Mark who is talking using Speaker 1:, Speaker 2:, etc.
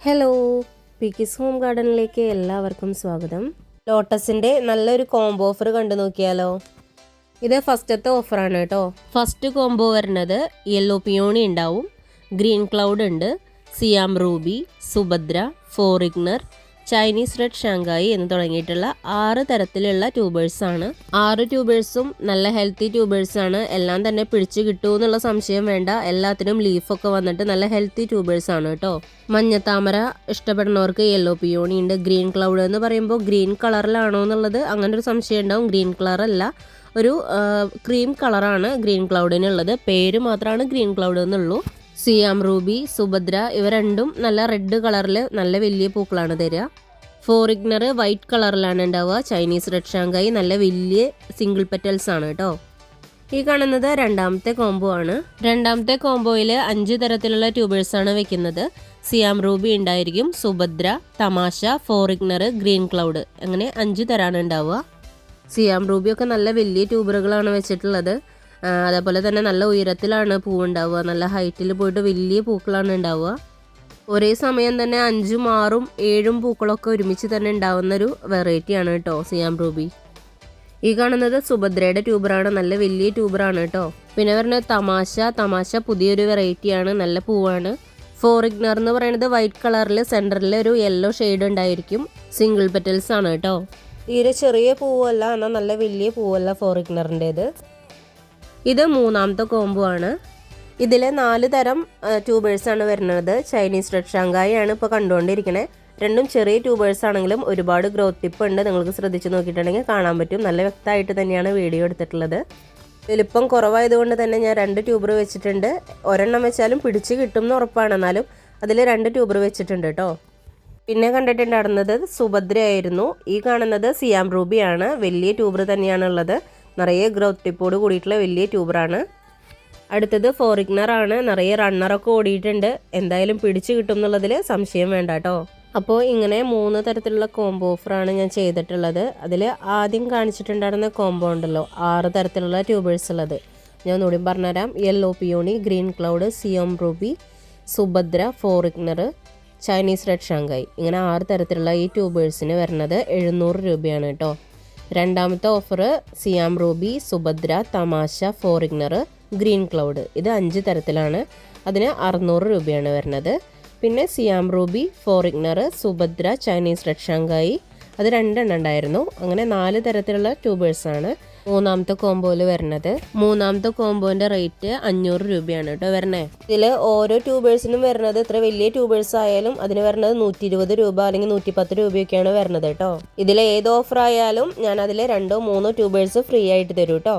Speaker 1: Hello പിക്കിസ് home ഗാർഡനിലേക്ക് എല്ലാവർക്കും സ്വാഗതം. ലോട്ടസിന്റെ നല്ലൊരു കോംബോ ഓഫർ കണ്ടു നോക്കിയാലോ? ഇത് ഫസ്റ്റത്തെ ഓഫറാണ് കേട്ടോ. ഫസ്റ്റ് കോംബോ വരുന്നത് യെല്ലോ പിയോണി ഉണ്ടാവും ഗ്രീൻ ക്ലൗഡ് ഉണ്ട് Siam ruby Subhadra foreigner Chinese red Shanghai എന്ന് തുടങ്ങിയിട്ടുള്ള ആറ് തരത്തിലുള്ള ട്യൂബേഴ്സാണ്. ആറ് ട്യൂബേഴ്സും നല്ല ഹെൽത്തി ട്യൂബേഴ്സ് ആണ് എല്ലാം തന്നെ പിടിച്ചു കിട്ടുമോ എന്നുള്ള സംശയം വേണ്ട. എല്ലാത്തിനും ലീഫൊക്കെ വന്നിട്ട് നല്ല ഹെൽത്തി ട്യൂബേഴ്സ് ആണ് കേട്ടോ മഞ്ഞത്താമര ഇഷ്ടപ്പെടുന്നവർക്ക് യെല്ലോ പിയോണി ഉണ്ട് ഗ്രീൻ ക്ലൗഡ് എന്ന് പറയുമ്പോൾ ഗ്രീൻ കളറിലാണോ എന്നുള്ളത് അങ്ങനെ ഒരു സംശയം ഉണ്ടാവും. ഗ്രീൻ കളർ അല്ല ഒരു ക്രീം കളറാണ് ഗ്രീൻ ക്ലൗഡിനുള്ളത്. പേര് മാത്രമാണ് ഗ്രീൻ ക്ലൗഡ് എന്നുള്ളൂ. സിയാം റൂബി സുഭദ്ര ഇവ രണ്ടും നല്ല റെഡ് കളറിൽ നല്ല വലിയ പൂക്കളാണ് തരിക ഫോറിഗ്നർ വൈറ്റ് കളറിലാണ് ഉണ്ടാവുക. ചൈനീസ് റെഡ് ഷാങ്കായി നല്ല വലിയ സിംഗിൾ പെറ്റൽസ് ആണ് കേട്ടോ. ഈ കാണുന്നത് രണ്ടാമത്തെ കോംബോ ആണ്. രണ്ടാമത്തെ കോംബോയിൽ അഞ്ച് തരത്തിലുള്ള ട്യൂബേഴ്സ് ആണ് വെക്കുന്നത്. സിയാം റൂബി ഉണ്ടായിരിക്കും സുഭദ്ര തമാശ ഫോറിഗ്നർ ഗ്രീൻ ക്ലൗഡ്. അങ്ങനെ അഞ്ച് തരാണ് ഉണ്ടാവുക. സിയാം റൂബിയൊക്കെ നല്ല വലിയ ട്യൂബറുകളാണ് വെച്ചിട്ടുള്ളത്. അതേപോലെ തന്നെ നല്ല ഉയരത്തിലാണ് പൂവുണ്ടാവുക. നല്ല ഹൈറ്റിൽ പോയിട്ട് വലിയ പൂക്കളാണ് ഉണ്ടാവുക. ഒരേ സമയം തന്നെ അഞ്ചും ആറും ഏഴും പൂക്കളൊക്കെ ഒരുമിച്ച് തന്നെ ഉണ്ടാവുന്ന ഒരു വെറൈറ്റിയാണ് കേട്ടോ സിയാം റൂബി. ഈ കാണുന്നത് സുഭദ്രയുടെ ട്യൂബറാണ് നല്ല വലിയ ട്യൂബറാണ് കേട്ടോ പിന്നെ പറഞ്ഞ തമാശ. തമാശ പുതിയൊരു വെറൈറ്റിയാണ് നല്ല പൂവാണ്. ഫോറിഗ്നർ എന്ന് പറയുന്നത് വൈറ്റ് കളറിൽ സെന്ററിൽ ഒരു യെല്ലോ ഷെയ്ഡ് ഉണ്ടായിരിക്കും. സിംഗിൾ പെറ്റൽസ് ആണ് കേട്ടോ തീരെ ചെറിയ പൂവല്ല എന്നാൽ നല്ല വലിയ പൂവല്ല ഫോറിഗ്നറിന്റേത് ഇത് മൂന്നാമത്തെ കോംബോ ആണ്. ഇതിൽ നാല് തരം ട്യൂബേഴ്സ് ആണ് വരുന്നത്. ചൈനീസ് റെഡ് ഷാങ്കായി ആണ് ഇപ്പോൾ കണ്ടുകൊണ്ടിരിക്കുന്നത് രണ്ടും ചെറിയ ട്യൂബേഴ്സ് ആണെങ്കിലും ഒരുപാട് ഗ്രോത്ത് ടിപ്പ് ഉണ്ട്. നിങ്ങൾക്ക് ശ്രദ്ധിച്ച് നോക്കിയിട്ടുണ്ടെങ്കിൽ കാണാൻ പറ്റും. നല്ല വ്യക്തമായിട്ട് തന്നെയാണ് വീഡിയോ എടുത്തിട്ടുള്ളത്. വലിപ്പം കുറവായതുകൊണ്ട് തന്നെ ഞാൻ രണ്ട് ട്യൂബർ വെച്ചിട്ടുണ്ട്. ഒരെണ്ണം വെച്ചാലും പിടിച്ച് കിട്ടും എന്ന് ഉറപ്പാണ്. എന്നാലും അതിൽ രണ്ട് ട്യൂബർ വെച്ചിട്ടുണ്ട് കേട്ടോ. പിന്നെ കണ്ടിട്ടുണ്ടായിരുന്നത് സുഭദ്രയായിരുന്നു. ഈ കാണുന്നത് സിയാം റൂബിയാണ്. വലിയ ട്യൂബർ തന്നെയാണുള്ളത്. നിറയെ ഗ്രോത്ത് ടിപ്പോട് കൂടിയിട്ടുള്ള വലിയ ട്യൂബറാണ് അടുത്തത് ഫോറിഗ്നറാണ് നിറയെ റണ്ണറൊക്കെ ഓടിയിട്ടുണ്ട്. എന്തായാലും പിടിച്ചു കിട്ടും എന്നുള്ളതിൽ സംശയം വേണ്ട കേട്ടോ അപ്പോൾ ഇങ്ങനെ മൂന്ന് തരത്തിലുള്ള കോംബോ ഓഫറാണ് ഞാൻ ചെയ്തിട്ടുള്ളത്. അതിൽ ആദ്യം കാണിച്ചിട്ടുണ്ടായിരുന്ന കോംബോ ഉണ്ടല്ലോ. ആറ് തരത്തിലുള്ള ട്യൂബേഴ്സ് ഉള്ളത്. ഞാൻ ഒന്നുകൂടി പറഞ്ഞുതരാം. Yellow peony green cloud Siam ruby Subhadra foreigner Chinese red Shanghai ഇങ്ങനെ ആറ് തരത്തിലുള്ള ഈ ട്യൂബേഴ്സിന് വരുന്നത് എഴുന്നൂറ് രൂപയാണ് കേട്ടോ രണ്ടാമത്തെ ഓഫർ സിയാം റൂബി സുഭദ്ര തമാശ ഫോറിഗ്നർ ഗ്രീൻ ക്ലൗഡ്. ഇത് അഞ്ച് തരത്തിലാണ്. അതിന് അറുന്നൂറ് രൂപയാണ് വരുന്നത്. പിന്നെ Siam ruby foreigner Subhadra Chinese red അത് രണ്ടെണ്ണം ഉണ്ടായിരുന്നു. അങ്ങനെ നാല് തരത്തിലുള്ള ട്യൂബേഴ്സാണ് മൂന്നാമത്തെ കോംബോയിൽ വരുന്നത്. മൂന്നാമത്തെ കോംബോന്റെ റേറ്റ് അഞ്ഞൂറ് രൂപയാണ് കേട്ടോ വരണേ. ഇതിൽ ഓരോ ട്യൂബേഴ്സിനും വരുന്നത് ഇത്ര വലിയ ട്യൂബേഴ്സ് ആയാലും അതിന് വരുന്നത് നൂറ്റി ഇരുപത് രൂപ അല്ലെങ്കിൽ നൂറ്റി പത്ത് രൂപയൊക്കെയാണ് വരുന്നത് കേട്ടോ. ഇതിൽ ഏത് ഓഫർ ആയാലും ഞാൻ അതിൽ രണ്ടോ മൂന്നോ ട്യൂബേഴ്സ് ഫ്രീ ആയിട്ട് തരും കേട്ടോ.